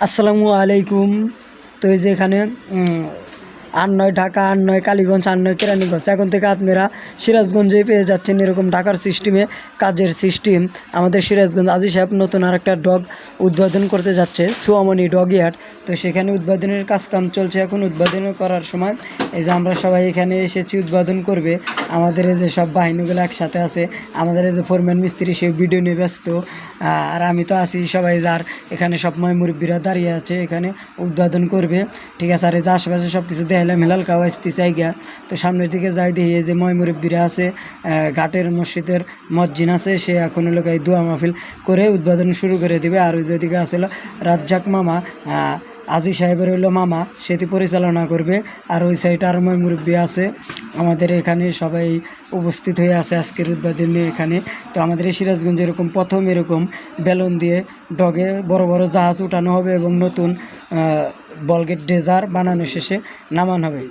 আসসালামু আলাইকুম। তো এই যে এখানে আর নয় ঢাকা, আর নয় কালীগঞ্জ, আর নয় কেরানীগঞ্জ। এখন থেকে আপনারা সিরাজগঞ্জে পেয়ে যাচ্ছেন এরকম ঢাকার সিস্টেমে কাজের সিস্টেম আমাদের সিরাজগঞ্জ আজি সাহেব নতুন আর একটা ডগ উদ্বোধন করতে যাচ্ছে সুয়ামনি ডগ ইয়ার্ড। তো সেখানে উদ্বোধনের কাজ কাম চলছে, এখন উদ্বোধন করার সময় এই যে আমরা সবাই এখানে এসেছি, উদ্বোধন করবে। আমাদের এই যে সব বাহিনীগুলো একসাথে আছে, আমাদের এই যে ফোরম্যান মিস্ত্রি, সে ভিডিও নিয়ে ব্যস্ত। আর আমি তো আছি সবাই, যার এখানে সব ময় মুরব্বীরা দাঁড়িয়ে আছে, এখানে উদ্বোধন করবে। ঠিক আছে, আর এই যে আশেপাশে সব কিছু দেখালাম হেলাল খাওয়া আসতে গিয়া। তো সামনের দিকে যাই দেখি যে ময় মুরব্বীরা আছে ঘাটের মসজিদের মসজিদ আছে, সে এখন লোক এই দোয়া মাহফিল করে উদ্বোধন শুরু করে দিবে। আর ওই যেদিকে আসলো রাজ্জাক মামা আজি সাহেবের হইল মামা, সেটি পরিচালনা করবে। আর ওই সাইড আর ময় মুরব্বী আছে। আমাদের এখানে সবাই উপস্থিত হয়ে আছে আজকের উদ্বোধনে এখানে। তো আমাদের এই সিরাজগঞ্জ এরকম প্রথম এরকম বেলুন দিয়ে ডগে বড় বড় জাহাজ উঠানো হবে এবং নতুন বলগেট ডেজার বানানো শেষে নামান হবে।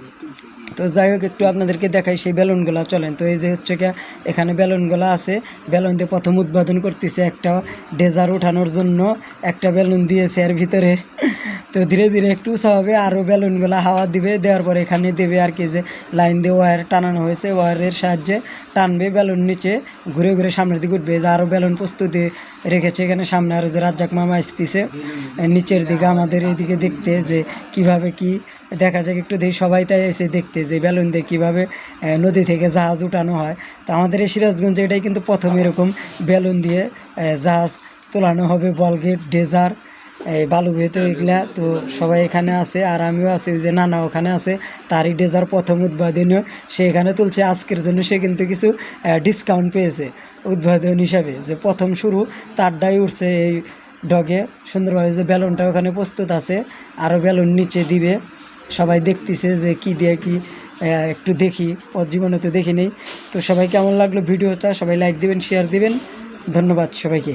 তো যাই হোক, একটু আপনাদেরকে দেখাই সেই বেলুনগুলো। চলেন, তো এই যে হচ্ছে গিয়ে, এখানে বেলুনগুলো আছে। বেলুন দিয়ে প্রথম উদ্বোধন করতেছে একটা ডেজার উঠানোর জন্য। একটা বেলুন দিয়েছে এর ভিতরে। তো ধীরে ধীরে একটু উঁচা হবে আরও বেলুনগুলো হাওয়া দিবে, দেওয়ার পরে এখানে দেবে আর কি যে লাইন দিয়ে ওয়ার টানানো হয়েছে ওয়ারের সাহায্যে টানবে বেলুন নিচে, ঘুরে ঘুরে সামনের দিকে উঠবে যে আরও বেলুন প্রস্তুতি রেখেছে এখানে সামনে আরও যে রাজ্জাক মামা আসতেছে। নিচের দিকে আমাদের এদিকে দেখতে যে কীভাবে কি দেখা যাক, একটু দেখি সবাই তাই এসে দেখতে যে বেলুন দিয়ে কীভাবে নদী থেকে জাহাজ উঠানো হয়। তো আমাদের এই সিরাজগঞ্জে এটাই কিন্তু প্রথম এরকম বেলুন দিয়ে জাহাজ তোলানো হবে বলগেট, ডেজার এই বালু ভেতো এগুলা তো সবাই এখানে আছে, আর আমিও আছি যে নানা ওখানে আছে। তারই ডেজার প্রথম উদ্বোধনীয় সে এখানে তুলছে। আজকের জন্য সে কিন্তু কিছু ডিসকাউন্ট পেয়েছে উদ্বোধন হিসাবে। যে প্রথম শুরু তারটাই উঠছে এই ডগে। সুন্দরভাবে যে বেলুনটা ওখানে প্রস্তুত আছে আরও বেলুন নিচে দিবে। সবাই দেখতেছে যে কি দিয়ে কি একটু দেখি ওর জীবনে তো দেখি নেই। তো সবাই কেমন লাগল ভিডিওটা? সবাই লাইক দিবেন শেয়ার দিবেন। ধন্যবাদ সবাইকে।